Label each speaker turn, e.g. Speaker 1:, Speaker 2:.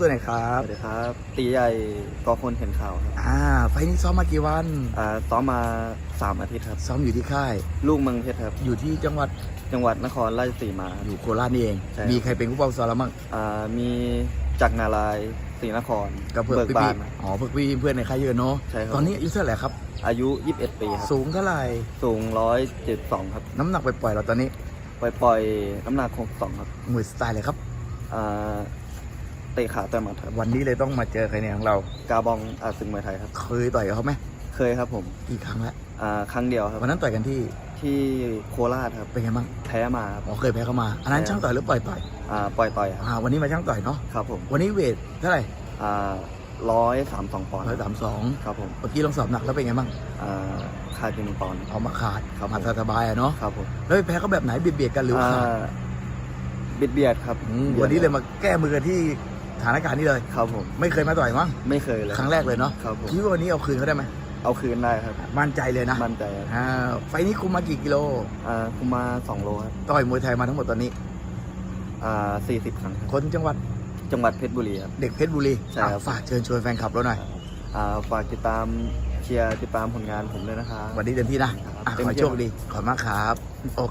Speaker 1: ตัวไหนครั
Speaker 2: ส
Speaker 1: บ
Speaker 2: วัสดีครับ ตีใหญ่กอคนเห็นข่าวครับ
Speaker 1: อ่า ไฟล์นี้ซ้อมมากี่วัน
Speaker 2: อ่าซ้อมมาสามอาทิตย์ครับ
Speaker 1: ซ้อมอยู่ที่ค่าย
Speaker 2: ลูกเมืองเพชรครับ
Speaker 1: อยู่ที่จังหวัด
Speaker 2: จังหวัดนครราชสีมาครับ
Speaker 1: อยู่โคราชนี่เอง
Speaker 2: ใช่ครับ
Speaker 1: มีใครเป็นผู้เฝ้าซ้อมแล้วมั่ง
Speaker 2: อ่ามีจักรนารายณ์ศรีนคร
Speaker 1: กับเพื่อน
Speaker 2: เบิก
Speaker 1: พี่
Speaker 2: บา
Speaker 1: พี่
Speaker 2: นครับ
Speaker 1: อ๋อเพื่อนพี่เพื่อนในค่ายเยอะเนาะ
Speaker 2: ใช่ครับ
Speaker 1: ตอนนี้อายุเท่าไหร่ครับ
Speaker 2: อายุ 21 ปีครับ
Speaker 1: สูงเท่าไหร่
Speaker 2: สูง 172 ครับ
Speaker 1: น้ำหนักไปปล่อยๆเราตอนนี้
Speaker 2: ปล่อยปล่อยน้ำหนัก62ครับ
Speaker 1: มวยสไตล์เลยครับ
Speaker 2: อ่า เตะขาต่อยหมัดครับ
Speaker 1: วันนี้เลยต้องมาเจอใครเนี่ยของเรา
Speaker 2: กาบองอาซึงมวยไทยครับ
Speaker 1: เคยต่อยกับเขาไหม
Speaker 2: เคยครับผม
Speaker 1: กี่ครั้งแล้ว
Speaker 2: อ่าครั้งเดียวครับ
Speaker 1: วันนั้นต่อยกันที่
Speaker 2: ที่โคราชครับ
Speaker 1: เป็นไงบ้าง
Speaker 2: แพ้มาครับ
Speaker 1: อ๋อเคยแพ้เขามาอันนั้น
Speaker 2: ใช่
Speaker 1: ช่างต่อยหรือปล่อยต่อย
Speaker 2: อ่าปล่อยต่อยครับ
Speaker 1: อ่าวันนี้มาช่างต่อยเนาะ
Speaker 2: ครับผม
Speaker 1: วันนี้เวทเท่าไหร่
Speaker 2: อ่าร้อยสามสองปอนด์
Speaker 1: ร้อยสามสอง
Speaker 2: ครับผม
Speaker 1: เมื่อกี้ลองสอบหนักแล้วเป็นไงบ้าง
Speaker 2: อ่าขาดไปหนึ่งปอนด์
Speaker 1: เอามาขาด
Speaker 2: ครับ
Speaker 1: มาสบายๆอะเนาะ
Speaker 2: ครับผม
Speaker 1: แล้วไปแพ้เขาแบบไหนเบียดเบียดกันหรือว่าขาด
Speaker 2: อ่าเบียดเบียดครับ
Speaker 1: อืมวันนี้เลยมาแก้มือกั นที่สถานการณ์นี้เลย
Speaker 2: ครับผม
Speaker 1: ไม่เคยมาต่อยมั้ง
Speaker 2: ไม่เคยเลย
Speaker 1: ครั้งแรกเลยเนาะ
Speaker 2: ครับผม
Speaker 1: คิดว่าวันนี้เอาคืนเขาได้ไหม
Speaker 2: เอาคืนได้ครับ
Speaker 1: มั่นใจเลยนะ
Speaker 2: มั่นใจครับ
Speaker 1: อ่า ไฟล์นี้คุมมากี่กิโล
Speaker 2: อ่า คุมมาสองโลครับ
Speaker 1: ต่อยมวยไทยมาทั้งหมดตอนนี้
Speaker 2: อ่าสี่สิบครั้งครับ
Speaker 1: คนจังหวัด
Speaker 2: จังหวัดเพชรบุรีครับ
Speaker 1: เด็กเพชรบุรี
Speaker 2: ใช่ครับ
Speaker 1: อะฝากเชิญชวนแฟนคลับเราหน่อย
Speaker 2: อ่า ฝากติดตามเชียร์ติดตามผลงานผมด้วยนะครับ
Speaker 1: วันนี้เต็มที่นะอะ
Speaker 2: เต็
Speaker 1: ข
Speaker 2: ม
Speaker 1: อ
Speaker 2: ที่
Speaker 1: ให้โชคดี ขอบคุณมากครับ โอเค